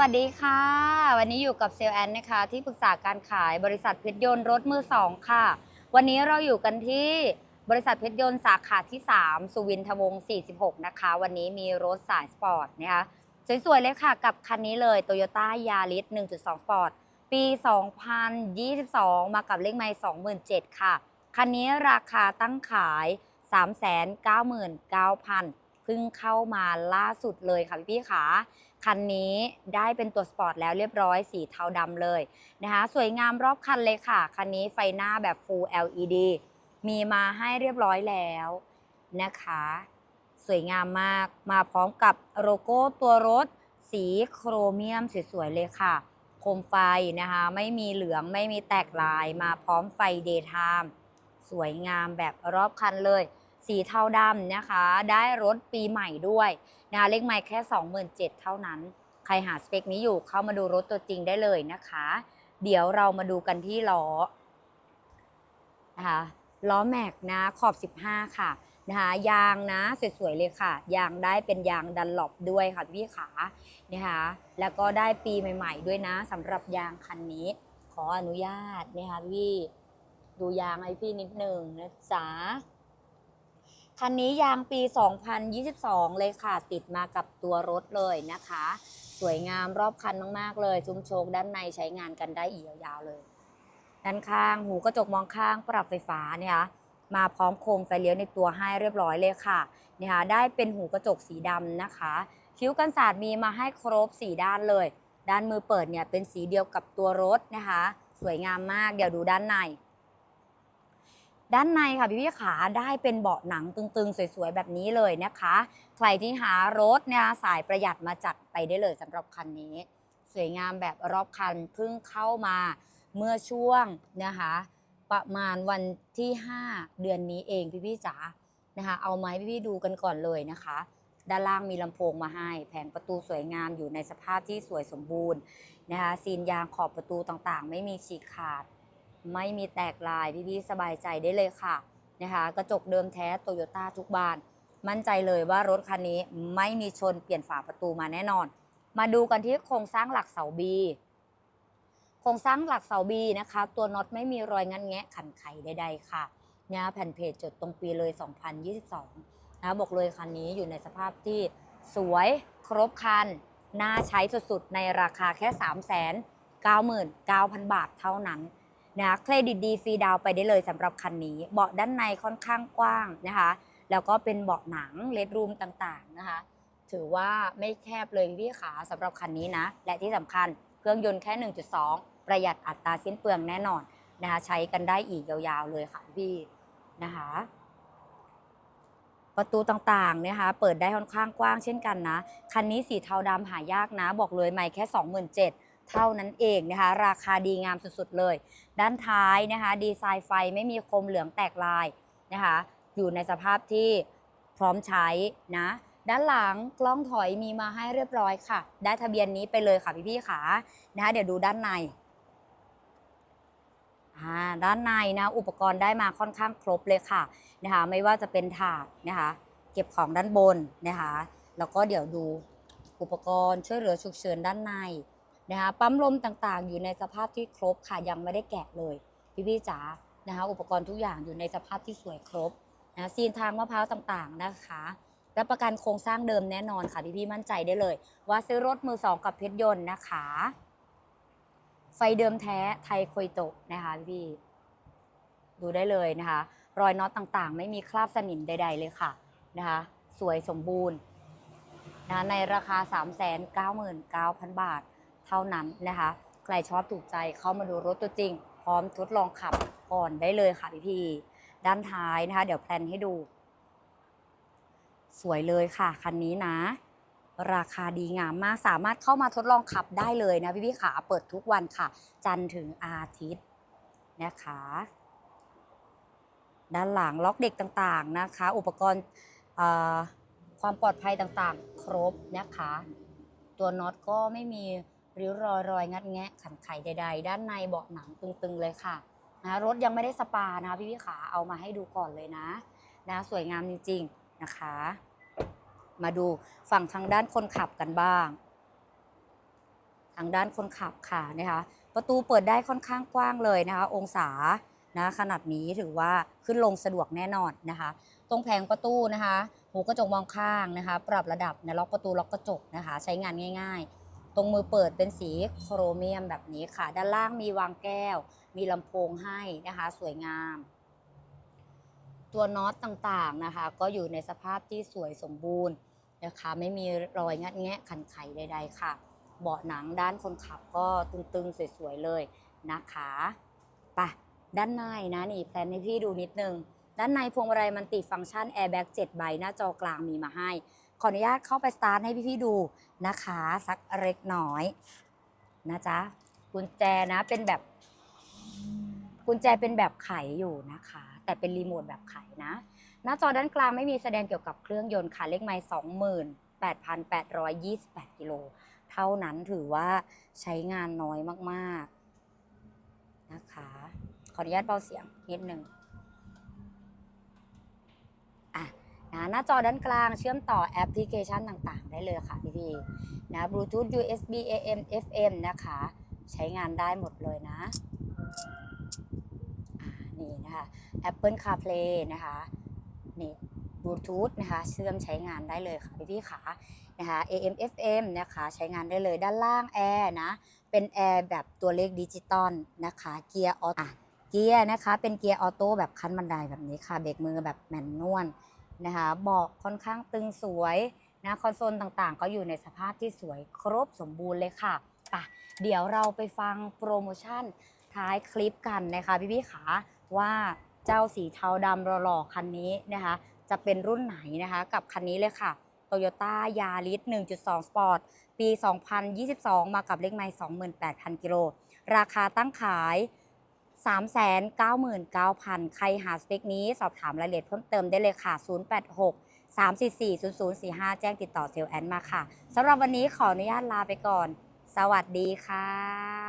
วัสดีค่ะ วันนี้อยู่กับเซลแอนนะคะ ที่ปรึกษาการขายบริษัทเพชรยนต์รถมือสองค่ะ วันนี้เราอยู่กันที่บริษัทเพชรยนต์สาขาที่ 3 สุวินทวงศ์46 นะคะ วันนี้มีรถสายสปอร์ตนะคะสวยๆเลยค่ะ กับคันนี้เลย Toyota Yaris 1.2 Sport ปี 2022 มากับเลขไมล์27,000 ค่ะ คันนี้ราคาตั้งขาย 399,000 เพิ่งเข้ามาล่าสุดเลยค่ะพี่ๆค่ะคันนี้ได้เป็นตัวสปอร์ตแล้วเรียบร้อยสีเทาดำเลยนะคะสวยงามรอบคันเลยค่ะ คันนี้ไฟหน้าแบบ Full LED มีมาให้เรียบร้อยแล้วนะคะ สวยงามมากมาพร้อมกับโลโก้ตัวรถ สีโครเมียมสวยๆเลยค่ะ โคมไฟนะคะ ไม่มีเหลืองไม่มีแตกลาย มาพร้อมไฟเดย์ไทม์สวยงามแบบรอบคันเลย สีเทาดำนะคะ ได้รถปีใหม่ด้วยนะคะเลขไม่แค่ 27,000เท่านั้น ใครหาสเปคนี้อยู่เข้ามาดูรถตัวจริงได้เลยนะคะ เดี๋ยวเรามาดูกันที่ล้อนะคะล้อแม็กนะขอบ 15 ค่ะนะคะยางนะสวยๆเลยค่ะ ยางได้เป็นยางดันหลบด้วยค่ะพี่ขานะคะแล้วก็ได้ปีใหม่ ๆ ด้วยนะสำหรับยางคันนี้ ขออนุญาตนะคะพี่ดูยางให้พี่นิดหนึ่งนะจ๊ะ คันนี้ยางปี 2022 เลยค่ะ ติดมากับตัวรถเลยนะคะ สวยงามรอบคันมาก ๆ เลย ซุ้มโชคด้านในใช้งานกันได้อีกยาวๆเลย ด้านข้างหูกระจกมองข้างปรับไฟฟ้าเนี่ยค่ะมาพร้อมโคมไฟเลี้ยวในตัวให้เรียบร้อยเลยค่ะเนี่ยค่ะได้เป็นหูกระจกสีดำนะคะ คิ้วกันศาสตร์มีมาให้ครบสีด้านเลย ด้านมือเปิดเนี่ยเป็นสีเดียวกับตัวรถนะคะ สวยงามมากเดี๋ยวดูด้านใน ด้านในค่ะพี่พี่ขาได้เป็นเบาะหนังตึง ๆ สวย ๆ แบบนี้เลยนะคะ ใครที่หารถเนี่ยสายประหยัดมาจัดไปได้เลยสำหรับคันนี้ สวยงามแบบรอบคันเพิ่งเข้ามาเมื่อช่วงนะคะประมาณวันที่ 5 เดือนนี้เองพี่พี่จ๋านะคะ เอาไหมพี่พี่ดูกันก่อนเลยนะคะ ด้านล่างมีลำโพงมาให้ แผงประตูสวยงามอยู่ในสภาพที่สวยสมบูรณ์นะคะซีนยางขอบประตูต่างๆ ไม่มีฉีกขาด ไม่มีแตกลายพี่ๆสบายใจได้เลยค่ะนะคะกระจกเดิมแท้โตโยต้าทุกบาน มั่นใจเลยว่ารถคันนี้ไม่มีชนเปลี่ยนฝาประตูมาแน่นอน มาดูกันที่โครงสร้างหลักเสาบีโครงสร้างหลักเสาบีนะคะ ตัวน็อตไม่มีรอยงันแงะขันไขใดๆค่ะเนี่ยแผ่นเพจจดตรงปีเลย 2022นะบอกเลยคันนี้อยู่ในสภาพที่สวยครบคัน น่าใช้สุดๆ ในราคาแค่ 3 9 9 0 0 0 บาทเท่านั้น นะเครดิตดีฟรีดาวไปได้เลยสำหรับคันนี้ เบาะด้านในค่อนข้างกว้างนะคะ แล้วก็เป็นเบาะหนังเลดรูมต่างๆนะคะ ถือว่าไม่แคบเลยพี่ขาสำหรับคันนี้นะ และที่สำคัญเครื่องยนต์แค่ 1.2 ประหยัดอัตราสิ้นเปลืองแน่นอนนะคะใช้กันได้อีกยาวๆเลยค่ะพี่นะคะประตูต่างๆเนี่ยค่ะเปิดได้ค่อนข้างกว้างเช่นกันนะ คันนี้สีเทาดำหายากนะ บอกเลยใหม่แค่ 27,000 เท่านั้นเองนะคะ ราคาดีงามสุดๆเลย ด้านท้ายนะคะ ดีไซน์ไฟไม่มีคมเหลืองแตกลายนะคะ อยู่ในสภาพที่พร้อมใช้นะ ด้านหลังกล้องถอยมีมาให้เรียบร้อยค่ะ ได้ทะเบียนนี้ไปเลยค่ะพี่ๆขานะคะเดี๋ยวดูด้านในด้านในนะอุปกรณ์ได้มาค่อนข้างครบเลยค่ะนะคะไม่ว่าจะเป็นถาดนะคะเก็บของด้านบนนะคะแล้วก็เดี๋ยวดูอุปกรณ์ช่วยเหลือฉุกเฉินด้านใน นะคะปั๊มลมต่างๆ อยู่ในสภาพที่ครบค่ะยังไม่ได้แกะเลยพี่ๆจ๋านะคะอุปกรณ์ทุกอย่างอยู่ในสภาพที่สวยครบนะซีนทางมะพร้าวต่างๆนะคะรับประกันโครงสร้างเดิมแน่นอนค่ะพี่ๆมั่นใจได้เลย ว่าซื้อรถมือสองกับเพชรยนต์นะคะ ไฟเดิมแท้ไทยโคยโตนะคะพี่ดูได้เลยนะคะ รอยน็อตต่างๆ ไม่มีคราบสนิมใด ๆ เลยค่ะนะคะ สวยสมบูรณ์นะในราคา 399,000 บาท เท่านั้นนะคะ ใครชอบถูกใจเข้ามาดูรถตัวจริง พร้อมทดลองขับก่อนได้เลยค่ะพี่ๆด้านท้ายนะคะ เดี๋ยวแพลนให้ดู สวยเลยค่ะคันนี้นะ ราคาดีงามมากสามารถเข้ามาทดลองขับได้เลยนะพี่ๆขาเปิดทุกวันค่ะ จันทร์ถึงอาทิตย์นะคะ ด้านหลังล็อกเด็กต่างๆนะคะ อุปกรณ์ความปลอดภัยต่างๆ ครบนะคะ ตัวน็อตก็ไม่มี ริ้วรอยรอยงัดแงะขันไขใด ๆ ด้านในเบาะหนังตึงๆเลยค่ะนะรถยังไม่ได้สปานะคะพี่พี่ขาเอามาให้ดูก่อนเลยนะนะสวยงามจริงๆนะคะ มาดูฝั่งทางด้านคนขับกันบ้าง ทางด้านคนขับค่ะนะคะประตูเปิดได้ค่อนข้างกว้างเลยนะคะ องศานะขนาดนี้ถือว่าขึ้นลงสะดวกแน่นอนนะคะ ตรงแผงประตูนะคะ หูกระจกมองข้างนะคะ ปรับระดับนะล็อกประตูล็อกกระจกนะคะ ใช้งานง่ายๆ ตรงมือเปิดเป็นสีโครเมียมแบบนี้ค่ะ ด้านล่างมีวางแก้ว มีลำโพงให้นะคะ สวยงาม ตัวน็อตต่างๆนะคะ ก็อยู่ในสภาพที่สวยสมบูรณ์นะคะ ไม่มีรอยงัดแงะขันไขใด ๆ ค่ะ เบาะหนังด้านคนขับก็ตึงๆ สวยๆ เลยนะคะไปะด้านในนะนี่แพลนให้พี่ดูนิดนึง ด้านในพวงมาลัยมันติฟังก์ชันแอร์แบ็ก7ใบหน้าจอกลางมีมาให้ ขออนุญาตเข้าไปสตาร์ทให้พี่ๆดูนะคะ สักเล็กน้อยนะจ๊ะกุญแจนะเป็นแบบ กุญแจเป็นแบบไขอยู่นะคะ แต่เป็นรีโมทแบบไขนะ หน้าจอด้านกลางไม่มีแสดงเกี่ยวกับเครื่องยนต์ค่ะเลขไมล์28,828กิโลเท่านั้นถือว่าใช้งานน้อยมากๆนะคะ ขออนุญาตเบาเสียงนิดหนึ่งอะ นะหน้าจอด้านกลางเชื่อมต่อแอปพลิเคชันต่างๆ ได้เลยค่ะพี่ๆนะ Bluetooth USB AM FM นะคะ ใช้งานได้หมดเลยนะนี่นะคะ Apple CarPlay นะคะนี่ Bluetooth นะคะเชื่อมใช้งานได้เลยค่ะพี่พี่ขานะคะ AM FM นะคะใช้งานได้เลยด้านล่างแอร์นะเป็นแอร์แบบตัวเลขดิจิตอลนะคะเกียร์ออโต้เกียร์นะคะเป็นเกียร์ออโต้แบบคันบันไดแบบนี้ค่ะเบรกมือแบบแมนนวล นะคะเบาะค่อนข้างตึงสวยนะคอนโซลต่างๆ ก็อยู่ในสภาพที่สวยครบสมบูรณ์เลยค่ะไปะเดี๋ยวเราไปฟังโปรโมชั่นท้ายคลิปกันนะคะพี่พี่ๆขาว่าเจ้าสีเทาดำหล่อๆคันนี้นะคะ จะเป็นรุ่นไหนนะคะกับคันนี้เลยค่ะ Toyota Yaris 1.2 Sport ปี 2022 มากับเลขไมล์28,000 กิโล ราคาตั้งขาย 399,000 ใครหาสเปคนี้สอบถามรายละเอียดเพิ่มเติมได้เลยค่ะ 086 344 0045 แจ้งติดต่อเซลล์แอนมาค่ะสำหรับวันนี้ขออนุญาตลาไปก่อน สวัสดีค่ะ